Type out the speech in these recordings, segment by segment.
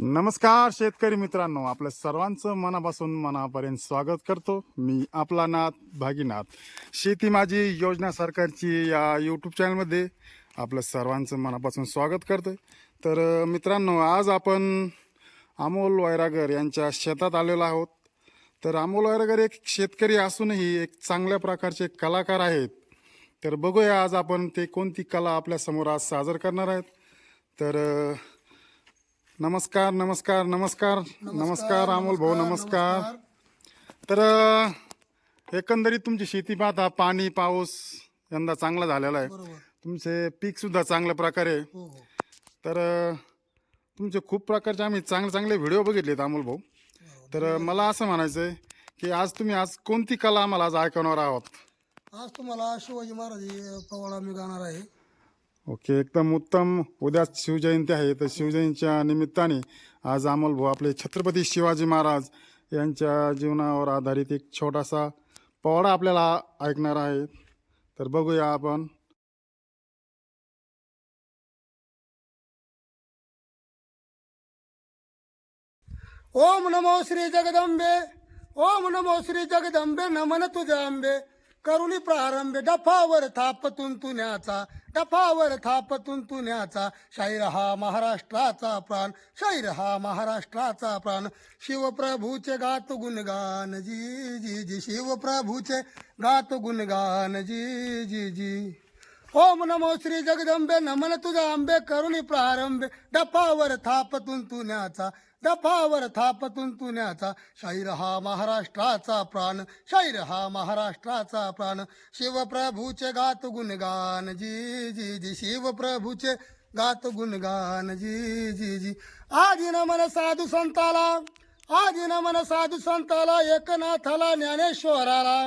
नमस्कार शेतकरी मित्रांनो आपल्या सर्वांचं मनापासून मनापर्यंत स्वागत करतो. मी आपला नाथ भागीनाथ. शेती माझी योजना सरकारची या यूट्यूब चॅनलमध्ये आपलं सर्वांचं मनापासून स्वागत करतो तर मित्रांनो आज आपण अमोल वैरागर यांच्या शेतात आलेलो आहोत. तर अमोल वैरागर एक शेतकरी असूनही एक चांगल्या प्रकारचे कलाकार आहेत. तर बघूया आज आपण ते कोणती कला आपल्यासमोर आज सादर करणार आहेत. तर नमस्कार नमस्कार नमस्कार. नमस्कार अमोल भाऊ नमस्कार तर एकंदरीत तुमची शेती पाहता पाणी पाऊस यंदा चांगला झालेला आहे. तुमचे पीक सुद्धा चांगल्या प्रकारे. हो हो. तर तुमचे खूप प्रकारचे आम्ही चांगले चांगले व्हिडिओ बघितलेत अमोल भाऊ. तर मला असं म्हणायचं आहे की आज तुम्ही आज कोणती कला आम्हाला आज ऐकवणार आहोत? आज तुम्हाला शिवाजी महाराज पवाडा मी गाणार आहे. ओके एकदम उत्तम उद्या शिवजयंती आहे. तर शिवजयंतीच्या निमित्ताने आज अमोल भाऊ आपले छत्रपती शिवाजी महाराज यांच्या जीवनावर आधारित एक छोटासा पोवाडा आपल्याला ऐकणार आहे. तर बघूया आपण. ओम नमो श्री जगदंबे ओम नमो श्री जगदंबे नमन तुझ्या अंबे करुणी प्रारंभ डफावर थाप तुन्याचा डफावर थाप तुन्याचा शाहीर हा महाराष्ट्राचा प्राण शाहीर हा महाराष्ट्राचा प्राण. शिवप्रभूचे गात गुणगान जी जी जी. शिवप्रभूचे गात गुणगान जी जी जी. ओम नमो श्री जगदंबे नमन तुझा आंबे करुणी प्रारंभे डफावर थाप तुन्याचा डफावर थापतून तुन्याचा. शाहीर हा महाराष्ट्राचा प्राण शाहीर हा महाराष्ट्राचा प्राण. शिवप्रभूचे गात गुणगान जी जी जी. शिवप्रभूचे गात गुणगान जी जी जी. आधी नमन साधू संताला आधी नमन साधू संताला एकनाथाला ज्ञानेश्वराला.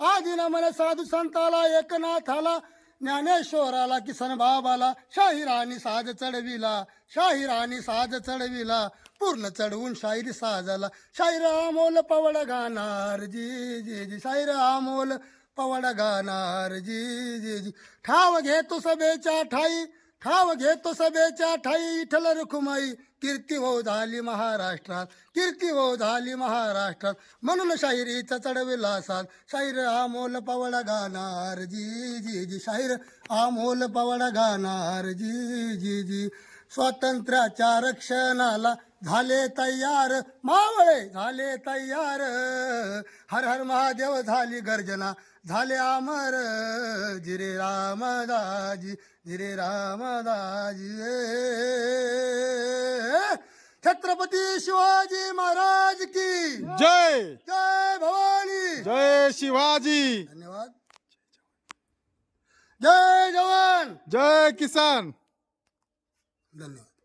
आधी नमन साधू संताला एकनाथाला ज्ञानेश्वराला किसन बाबाला शाहिरानी साज चढविला. शाहिराणी साज चढविला. पूर्ण चढवून शाहीर साजाला. शाहीर अमोल पवड गाणार. जी जी जी. शाहीर अमोल पवड गाणार. जी जी जी. ठाव घेतो सभेच्या ठाई. ठाव घेतो सभेच्या ठाई इठल रुखुमाई कीर्ती हो झाली महाराष्ट्रात कीर्ती हो झाली महाराष्ट्रात. म्हणून शाहिरीचा चढविला साथ शाहीर आमोल पवडा गाणार. जी जी जी. शाहीर आमोल पवडा गाणार. जी जी जी. स्वातंत्र्याच्या रक्षणाला झाले तयार मावळे झाले तयार. हर हर महादेव झाली गर्जना झाले अमर. जिरे रामदाजी जिरे रामदाजी छत्रपती शिवाजी महाराज की। जय। जय भवानी। जय शिवाजी। धन्यवाद। जय जवान। जय किसान। धन्यवाद।